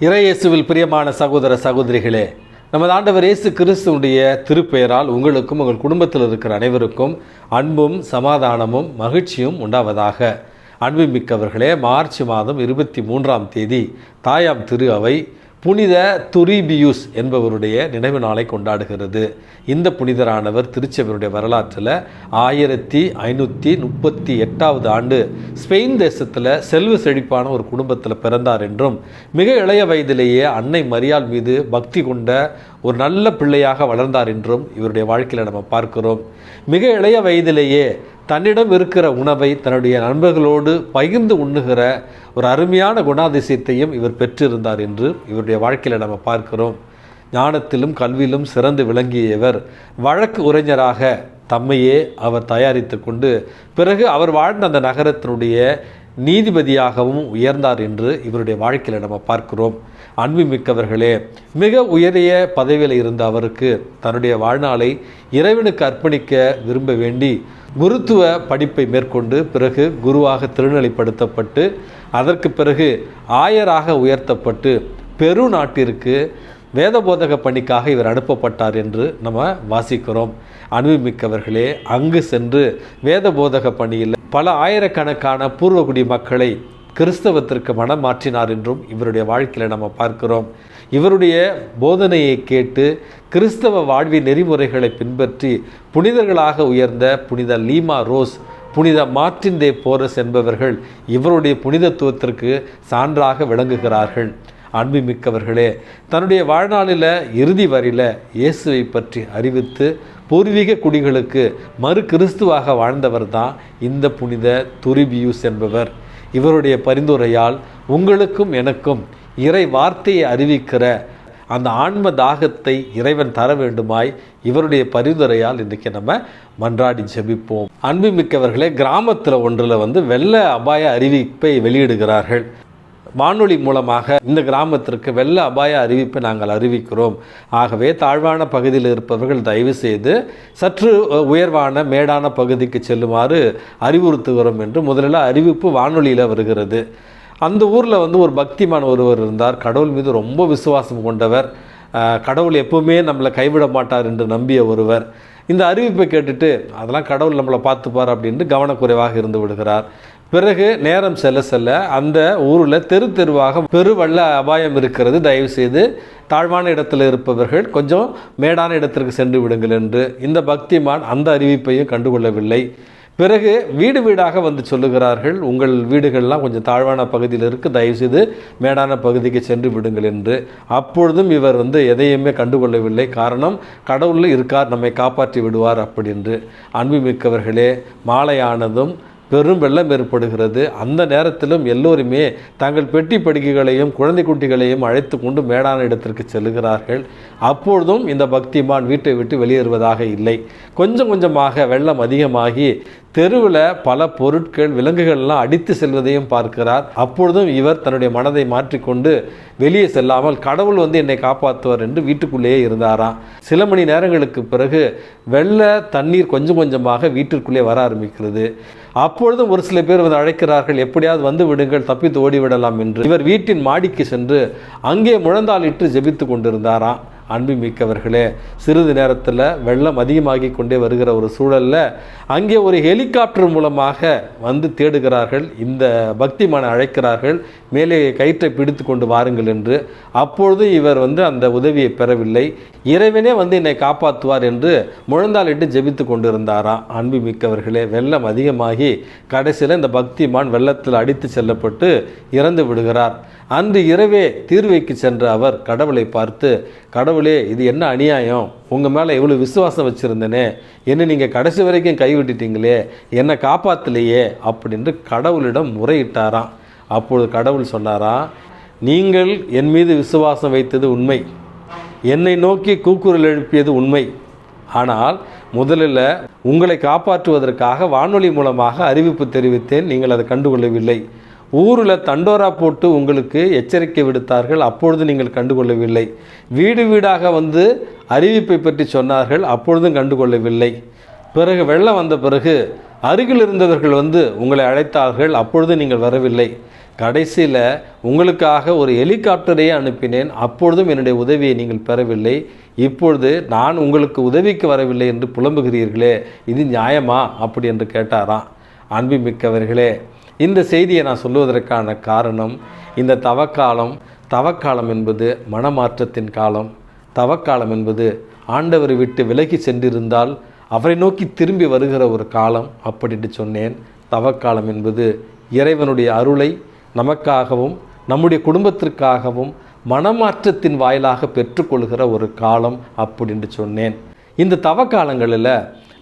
இறையேசுவில் பிரியமான சகோதர சகோதரிகளே நமது ஆண்டவர் இயேசு கிறிஸ்துவுடைய திருப்பெயரால் உங்களுக்கும் உங்கள் குடும்பத்தில் இருக்கிற அனைவருக்கும் அன்பும் சமாதானமும் மகிழ்ச்சியும் உண்டாவதாக. அன்புமிக்கவர்களே மார்ச் மாதம் இருபத்தி மூன்றாம் தேதி தாயாம் திரு அவை புனித துரிபியூஸ் என்பவருடைய நினைவு நாளை கொண்டாடுகிறது. இந்த புனிதரானவர் திருச்செவருடைய வரலாற்றில் ஆயிரத்தி ஐநூற்றி முப்பத்தி எட்டாவது ஆண்டு ஸ்பெயின் தேசத்தில் செல்வ செழிப்பான ஒரு குடும்பத்தில் பிறந்தார் என்றும் மிக இளைய வயதிலேயே அன்னை மரியாள் மீது பக்தி கொண்ட ஒரு நல்ல பிள்ளையாக வளர்ந்தார் என்றும் இவருடைய வாழ்க்கையில் நம்ம பார்க்கிறோம். மிக இளைய வயதிலேயே தன்னிடம் இருக்கிற உணவை தன்னுடைய நண்பர்களோடு பகிர்ந்து உண்ணுகிற ஒரு அருமையான குணாதிசயத்தையும் இவர் பெற்றிருந்தார் என்று இவருடைய வாழ்க்கையில் நம்ம பார்க்கிறோம். ஞானத்திலும் கல்வியிலும் சிறந்து விளங்கிய இவர் வழக்கு உரைஞராக தம்மையே அவர் தயாரித்து கொண்டு பிறகு அவர் வாழ்ந்த அந்த நகரத்தினுடைய நீதிபதியாகவும் உயர்ந்தார் என்று இவருடைய வாழ்க்கையில் நம்ம பார்க்கிறோம். அன்புமிக்கவர்களே மிக உயரிய பதவியில் இருந்த அவருக்கு தன்னுடைய வாழ்நாளை இறைவனுக்கு அர்ப்பணிக்க விரும்ப வேண்டி குருத்துவ படிப்பை மேற்கொண்டு பிறகு குருவாக திருநிலைப்படுத்தப்பட்டு அதற்கு பிறகு ஆயராக உயர்த்தப்பட்டு பெரு நாட்டிற்கு வேதபோதக பணிக்காக இவர் அனுப்பப்பட்டார் என்று நம்ம வாசிக்கிறோம். அனுபவமிக்கவர்களே அங்கு சென்று வேதபோதக பணியில் பல ஆயிரக்கணக்கான பூர்வகுடி மக்களை கிறிஸ்தவத்திற்கு மனம் மாற்றினார் என்றும் இவருடைய வாழ்க்கையில் நம்ம பார்க்கிறோம். இவருடைய போதனையை கேட்டு கிறிஸ்தவ வாழ்வி நெறிமுறைகளை பின்பற்றி புனிதர்களாக உயர்ந்த புனித லீமா ரோஸ் புனித மார்டின் தே போரஸ் என்பவர்கள் இவருடைய புனிதத்துவத்திற்கு சான்றாக விளங்குகிறார்கள். அன்புமிக்கவர்களே தன்னுடைய வாழ்நாளில் இறுதி வரையில் இயேசுவை பற்றி அறிவித்து பூர்வீக குடிகளுக்கு மறு கிறிஸ்துவாக வாழ்ந்தவர் தான் இந்த புனித துரிபியூஸ் என்பவர். இவருடைய பரிந்துரையால் உங்களுக்கும் எனக்கும் இறை வார்த்தையை அறிவிக்கிற அந்த ஆன்ம தாகத்தை இறைவன் தர வேண்டுமாய் இவருடைய பரிந்துரையால் இன்றைக்கி நம்ம மன்றாடி ஜெபிப்போம். அன்புமிக்கவர்களே கிராமத்தில் ஒன்றில் வந்து வெள்ள அபாய அறிவிப்பை வெளியிடுகிறார்கள். வானொலி மூலமாக இந்த கிராமத்திற்கு வெள்ள அபாய அறிவிப்பை நாங்கள் அறிவிக்கிறோம். ஆகவே தாழ்வான பகுதியில் இருப்பவர்கள் தயவு செய்து சற்று உயர்வான மேடான பகுதிக்கு செல்லுமாறு அறிவுறுத்துகிறோம் என்று முதலில் அறிவிப்பு வானொலியில் வருகிறது. அந்த ஊரில் வந்து ஒரு பக்திமான் ஒருவர் இருந்தார். கடவுள் மீது ரொம்ப விசுவாசம் கொண்டவர். கடவுள் எப்பவுமே நம்மளை கைவிட மாட்டார் என்று நம்பிய ஒருவர். இந்த அறிவிப்பை கேட்டுட்டு அதெல்லாம் கடவுள் நம்மளை பார்த்துப்பார் அப்படின்ட்டு கவனக்குறைவாக இருந்து விடுகிறார். பிறகு நேரம் செல்ல செல்ல அந்த ஊரில் தெரு தெருவாக பெருவள்ள அபாயம் இருக்கிறது. தயவு செய்து தாழ்வான இடத்துல இருப்பவர்கள் கொஞ்சம் மேடான இடத்திற்கு சென்று விடுங்கள் என்று இந்த பக்திமான் அந்த அறிவிப்பையும் கண்டுகொள்ளவில்லை. பிறகு வீடு வீடாக வந்து சொல்லுகிறார்கள் உங்கள் வீடுகள்லாம் கொஞ்சம் தாழ்வான பகுதியில் இருக்குது தயவுசெய்து மேடான பகுதிக்கு சென்று விடுங்கள் என்று. அப்பொழுதும் இவர் வந்து எதையுமே கண்டுகொள்ளவில்லை. காரணம் கடவுள் இருக்கார் நம்மை காப்பாற்றி விடுவார் அப்படின்று. அன்புமிக்கவர்களே மாலையானதும் பெரும் வெள்ளம் ஏற்படுகிறது. அந்த நேரத்திலும் எல்லோருமே தங்கள் பெட்டி படுக்கைகளையும் குழந்தை குட்டிகளையும் அழைத்து கொண்டு மேடான இடத்திற்கு செல்கிறார்கள். அப்பொழுதும் இந்த பக்திமான் வீட்டை விட்டு வெளியேறுவதாக இல்லை. கொஞ்சம் கொஞ்சமாக வெள்ளம் அதிகமாகி தெருவில் பல பொருட்கள் விலங்குகள்லாம் அடித்து செல்வதையும் பார்க்கிறார். அப்பொழுதும் இவர் தன்னுடைய மனதை மாற்றிக்கொண்டு வெளியே செல்லாமல் கடவுள் வந்து என்னை காப்பாற்றுவார் என்று வீட்டுக்குள்ளேயே இருந்தாராம். சில மணி நேரங்களுக்கு பிறகு வெள்ள தண்ணீர் கொஞ்சம் கொஞ்சமாக வீட்டிற்குள்ளே வர ஆரம்பிக்கிறது. அப்பொழுதும் ஒரு சில பேர் வந்து அழைக்கிறார்கள் எப்படியாவது வந்து விடுங்கள் தப்பித்து ஓடிவிடலாம் என்று. இவர் வீட்டின் மாடிக்கு சென்று அங்கே முழந்தாளிட்டு ஜெபித்து கொண்டிருந்தாராம். அன்பு மிக்கவர்களே சிறிது நேரத்தில் வெள்ளம் அதிகமாகி கொண்டே வருகிற ஒரு சூழலில் அங்கே ஒரு ஹெலிகாப்டர் மூலமாக வந்து தேடுகிறார்கள். இந்த பக்திமான அழைக்கிறார்கள். மேலே கயிற்றை பிடித்து கொண்டு வாருங்கள் என்று. அப்பொழுது இவர் வந்து அந்த உதவியை பெறவில்லை. இறைவனே வந்து என்னை காப்பாற்றுவார் என்று முழந்தாளிட்டு ஜெபித்து கொண்டிருந்தாராம் அன்பு மிக்கவர்களே வெள்ளம் அதிகமாகி கடைசியில் இந்த பக்திமான் வெள்ளத்தில் அடித்து செல்லப்பட்டு இறந்து விடுகிறார். அன்று இரவே தீர்வைக்கு சென்ற அவர் கடவுளை பார்த்து கடவுள் இது என்ன அநியாயம்? உங்கள் மேலே எவ்வளோ விசுவாசம் வச்சுருந்தேனே? என்ன நீங்கள் கடைசி வரைக்கும் கைவிட்டுட்டீங்களே என்னை காப்பாற்றலையே அப்படின்று கடவுளிடம் முறையிட்டாராம். அப்பொழுது கடவுள் சொன்னாராம் நீங்கள் என் மீது விசுவாசம் வைத்தது உண்மை. என்னை நோக்கி கூக்குரல் எழுப்பியது உண்மை. ஆனால் முதலில் உங்களை காப்பாற்றுவதற்காக வானொலி மூலமாக அறிவிப்பு தெரிவித்தேன். நீங்கள் அதை கண்டுகொள்ளவில்லை. ஊரில் தண்டோரா போட்டு உங்களுக்கு எச்சரிக்கை விடுத்தார்கள். அப்பொழுது நீங்கள் கண்டுகொள்ளவில்லை. வீடு வீடாக வந்து அறிவிப்பை பற்றி சொன்னார்கள். அப்பொழுதும் கண்டுகொள்ளவில்லை. பிறகு வெள்ளம் வந்த பிறகு அருகில் இருந்தவர்கள் வந்து உங்களை அழைத்தார்கள். அப்பொழுது நீங்கள் வரவில்லை. கடைசியில் உங்களுக்காக ஒரு ஹெலிகாப்டரையே அனுப்பினேன். அப்பொழுதும் என்னுடைய உதவியை நீங்கள் பெறவில்லை. இப்பொழுது நான் உங்களுக்கு உதவிக்கு வரவில்லை என்று புலம்புகிறீர்களே. இது நியாயமா? அப்படி என்று கேட்டாராம். அன்புமிக்கவர்களே இந்த செய்தியை நான் சொல்லுவதற்கான காரணம் இந்த தவக்காலம் தவக்காலம் என்பது மனமாற்றத்தின் காலம். தவக்காலம் என்பது ஆண்டவரை விட்டு விலகி சென்றிருந்தால் அவரை நோக்கி திரும்பி வருகிற ஒரு காலம் அப்படின்ட்டு சொன்னேன். தவக்காலம் என்பது இறைவனுடைய அருளை நமக்காகவும் நம்முடைய குடும்பத்திற்காகவும் மனமாற்றத்தின் வாயிலாக பெற்றுக்கொள்கிற ஒரு காலம் அப்படின்ட்டு சொன்னேன். இந்த தவக்காலங்களில்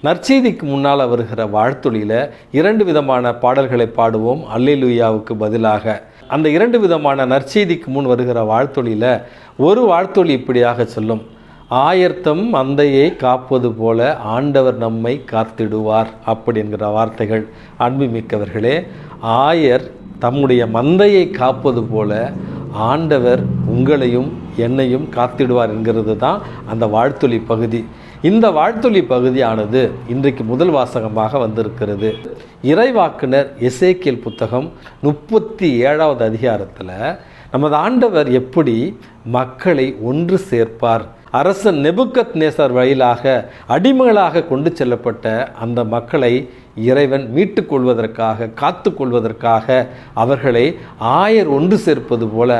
நற்செய்திக்கு முன்னால் வருகிற வாழ்த்தொழியில் இரண்டு விதமான பாடல்களை பாடுவோம். அல்லேலுயாவுக்கு பதிலாக. அந்த இரண்டு விதமான நற்செய்திக்கு முன் வருகிற வாழ்த்தொழியில் ஒரு வாழ்த்தொழி இப்படியாக சொல்லும். ஆயர்த்தம் மந்தையை காப்பது போல ஆண்டவர் நம்மை காத்திடுவார் அப்படி என்கிற வார்த்தைகள். அன்புமிக்கவர்களே ஆயர் தம்முடைய மந்தையை காப்பது போல ஆண்டவர் உங்களையும் என்னையும் காத்திடுவார் என்கிறது தான் அந்த வாழ்த்தொழி பகுதி. இந்த வாழ்த்தொலி பகுதியானது இன்றைக்கு முதல் வாசகமாக வந்திருக்கிறது. இறைவாக்குனர் எசேக்கியல் புத்தகம் முப்பத்தி ஏழாவது அதிகாரத்தில் நமது ஆண்டவர் எப்படி மக்களை ஒன்று சேர்ப்பார். அரசன் நெபுக்கத் நேசர் வழியிலாக அடிமைகளாக கொண்டு செல்லப்பட்ட அந்த மக்களை இறைவன் மீட்டுக் கொள்வதற்காக காத்து கொள்வதற்காக அவர்களை ஆயர் ஒன்று சேர்ப்பது போல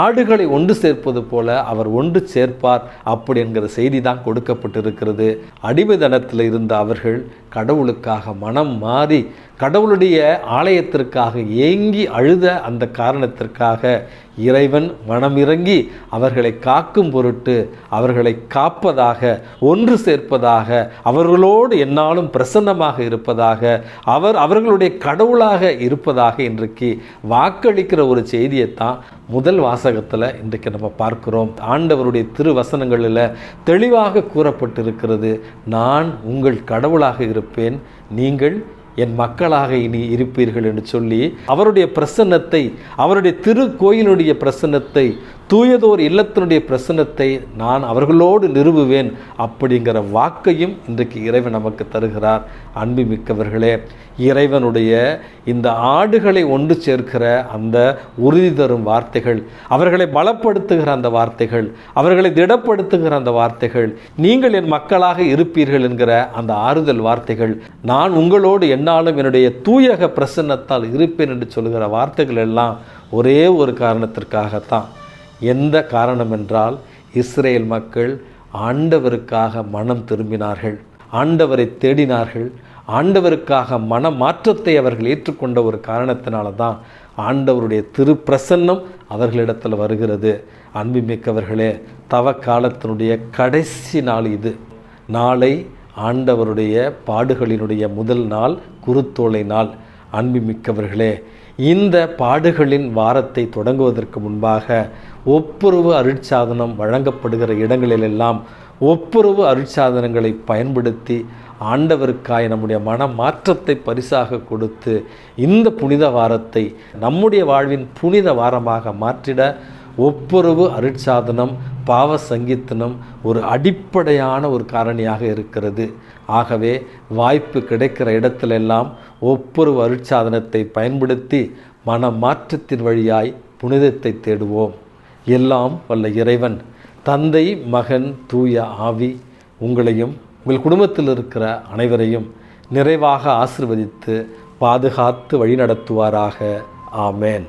ஆடுகளை ஒன்று சேர்ப்பது போல அவர் ஒன்று சேர்ப்பார் அப்படி என்கிற செய்தி தான் கொடுக்கப்பட்டிருக்கிறது. அடிமைதனத்தில் இருந்த அவர்கள் கடவுளுக்காக மனம் மாறி கடவுளுடைய ஆலயத்திற்காக ஏங்கி அழுத அந்த காரணத்திற்காக இறைவன் மனமிறங்கி அவர்களை காக்கும் பொருட்டு அவர்களை காப்பதாக ஒன்று சேர்ப்பதாக அவர்களோடு என்னாலும் பிரசன்னமாக இருப்பதாக அவர் அவர்களுடைய கடவுளாக இருப்பதாக இன்றைக்கு வாக்களிக்கிற ஒரு செய்தியைத்தான் முதல் வாசகத்தில் இன்றைக்கு நம்ம பார்க்கிறோம். ஆண்டவருடைய திருவசனங்களில் தெளிவாக கூறப்பட்டிருக்கிறது நான் உங்கள் கடவுளாக இருப்பேன் நீங்கள் என் மக்களாக இனி இருப்பீர்கள் என்று சொல்லி அவருடைய பிரசன்னத்தை அவருடைய திருக்கோயிலுடைய பிரசன்னத்தை தூயதோர் இல்லத்தினுடைய பிரசன்னத்தை நான் அவர்களோடு நிறுவுவேன் அப்படிங்கிற வாக்கையும் இன்றைக்கு இறைவன் நமக்கு தருகிறார். அன்பு மிக்கவர்களே இறைவனுடைய இந்த ஆடுகளை ஒன்று சேர்க்கிற அந்த உறுதி தரும் வார்த்தைகள் அவர்களை பலப்படுத்துகிற அந்த வார்த்தைகள் அவர்களை திடப்படுத்துகிற அந்த வார்த்தைகள் நீங்கள் என் மக்களாக இருப்பீர்கள் என்கிற அந்த ஆறுதல் வார்த்தைகள் நான் உங்களோடு என்னாலும் என்னுடைய தூயக பிரசன்னத்தால் இருப்பேன் என்று சொல்கிற வார்த்தைகள் எல்லாம் ஒரே ஒரு காரணத்திற்காகத்தான். எந்த காரணம் என்றால் இஸ்ரேல் மக்கள் ஆண்டவருக்காக மனம் திரும்பினார்கள் ஆண்டவரை தேடினார்கள் ஆண்டவருக்காக மன மாற்றத்தை அவர்கள் ஏற்றுக்கொண்ட ஒரு காரணத்தினால தான் ஆண்டவருடைய திருப்பிரசன்னம் அவர்களிடத்தில் வருகிறது. அன்புமிக்கவர்களே தவ காலத்தினுடைய கடைசி நாள் இது. நாளை ஆண்டவருடைய பாடுகளினுடைய முதல் நாள் குருத்தோலை நாள். அன்புமிக்கவர்களே இந்த பாடுகளின் வாரத்தை தொடங்குவதற்கு முன்பாக ஒப்புரவு அருட்சாதனம் வழங்கப்படுகிற இடங்களிலெல்லாம் ஒப்புரவு அருட்சாதனங்களை பயன்படுத்தி ஆண்டவருக்காய் நம்முடைய மன மாற்றத்தை பரிசாக கொடுத்து இந்த புனித வாரத்தை நம்முடைய வாழ்வின் புனித வாரமாக மாற்றிட ஒப்புரவு அருட்சாதனம் பாவ சங்கீத்தனம் ஒரு அடிப்படையான ஒரு காரணியாக இருக்கிறது. ஆகவே வாய்ப்பு கிடைக்கிற இடத்திலெல்லாம் ஒவ்வொரு அருட்சாதனத்தை பயன்படுத்தி மன மாற்றத்தின் வழியாய் புனிதத்தை தேடுவோம். எல்லாம் வல்ல இறைவன் தந்தை மகன் தூய ஆவி உங்களையும் உங்கள் குடும்பத்தில் இருக்கிற அனைவரையும் நிறைவாக ஆசிர்வதித்து பாதுகாத்து வழிநடத்துவாராக. ஆமேன்.